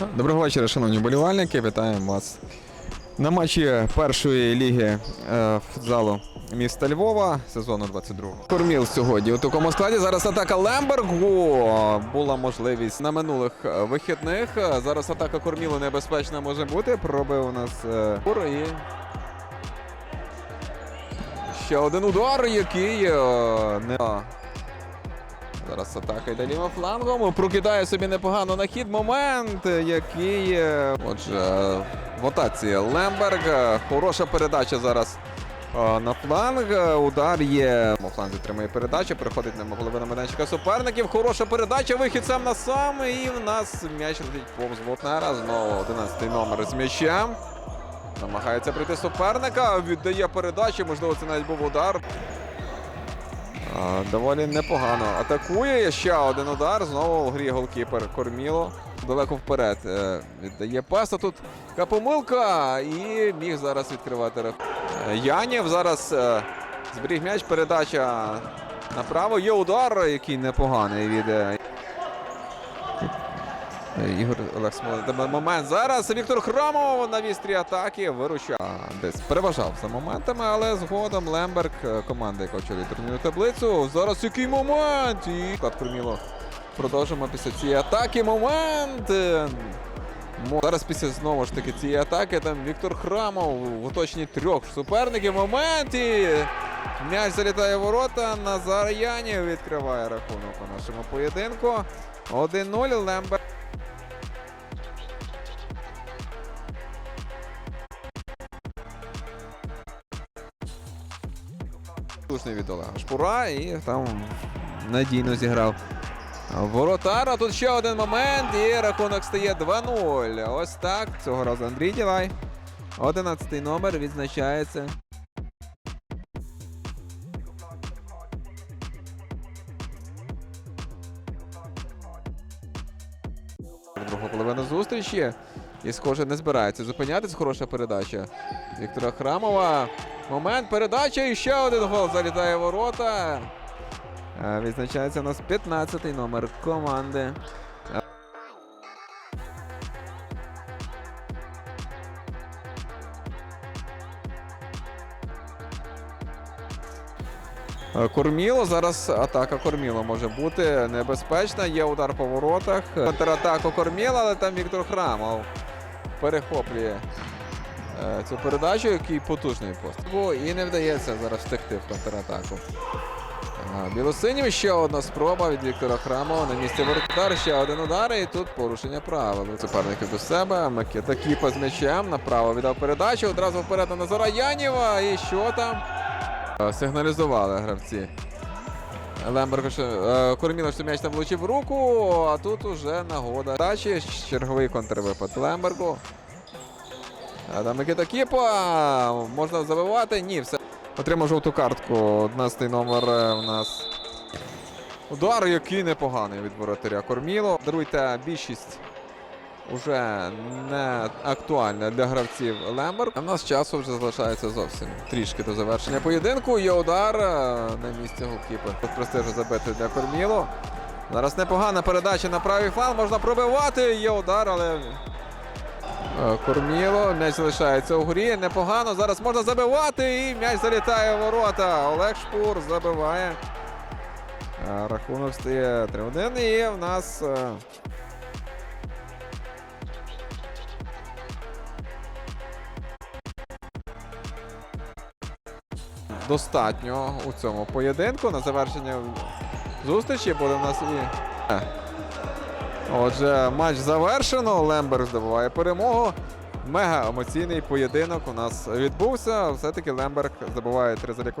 Доброго вечора, шановні болівальники. Вітаємо вас на матчі першої ліги е, футзалу міста Львова сезону 22. Корміл сьогодні у такому складі. Зараз атака Лембергу. Була можливість на минулих е, вихідних. Зараз атака Кормілу небезпечна може бути. Пробив у нас е, і. Ще один удар, який не. Зараз атака йде лівим флангом. Прокидає собі непогано на хід. Момент, який. е, Отже, в атаці Лемберг. Хороша передача зараз е, на фланг. Удар є. На фланзі тримає передачу. Переходить на половину майданчика суперників. Хороша передача. Вихід сам на сам. І в нас м'яч летить повз Вотнера. Знову 11 номер з м'ячем. Намагається прийти суперника. Віддає передачу. Можливо, це навіть був удар. Доволі непогано. Атакує ще один удар. Знову в грі голкіпер Корміло. Далеко вперед. Е, Віддає паса Тут така помилка. І міг зараз відкривати рахунок. Е, Янів зараз е, зберіг м'яч. Передача направо. Є удар, який непоганий від. Ігор Олег Смолин. Момент зараз. Віктор Храмов на вістрі атаки вирушав. Десь переважав за моментами, але згодом Лемберг, е, команда, яка очолює турнірну таблицю. Зараз який момент! І склад Корміло. Продовжимо після цієї атаки. Момент! Е, Зараз після знову ж таки цієї атаки там Віктор Храмов в оточенні трьох суперників. Момент! І м'яч залітає в ворота. Назар Янів відкриває рахунок у нашому поєдинку. 1-0 Лемберг. Слушний від Олега Шпура і там надійно зіграв. Воротара. Тут ще один момент. І рахунок стає 2-0. Ось так. Цього разу Андрій Ділай. 11 номер відзначається. Друга половина зустрічі. І, схоже, не збирається зупинятись. Хороша передача Віктора Храмова. Момент передача і ще один гол залітає ворота. Е, Відзначається у нас 15-й номер команди. Е, Корміло. Зараз атака Корміло може бути небезпечна. Є удар по воротах. Контратаку Корміло, але там Віктор Храмов перехоплює цю передачу, який потужний пост. І не вдається зараз втекти в контратаку. Білосинів ще одна спроба від Віктора Храмова на місці воротар. Ще один удар, і тут порушення правил. Суперники до себе. Микита з м'ячем. Направо віддав передачу. Одразу вперед на Назара Янєва. І що там? Е, Сигналізували гравці. Лемберг е, Корміло, що м'яч там влучив руку, а тут уже нагода. Дачі черговий контрвипад Лембергу. Там Микита Кіпа. Можна забивати? Ні, все. Отримав жовту картку. 11 номер е, у нас. Удар, який непоганий від воротаря Корміло. Даруйте більшість уже не актуальна для гравців Лемберг. А в нас часу вже залишається зовсім трішки до завершення поєдинку. Є удар е, на місці голкіпер. Тут престижу забити для Корміло. Зараз непогана передача на правий фланг. Можна пробивати. Є удар, але. Е, Корміло, м'яч залишається у грі. Непогано. Зараз можна забивати. І м'яч залітає в ворота. Олег Шпур забиває. Е, Рахунок стає 3-1. І в нас. е, Достатньо у цьому поєдинку. На завершення зустрічі буде в нас і. Отже, матч завершено. Лемберг здобуває перемогу. Мега емоційний поєдинок у нас відбувся. Все-таки Лемберг здобуває три залікових.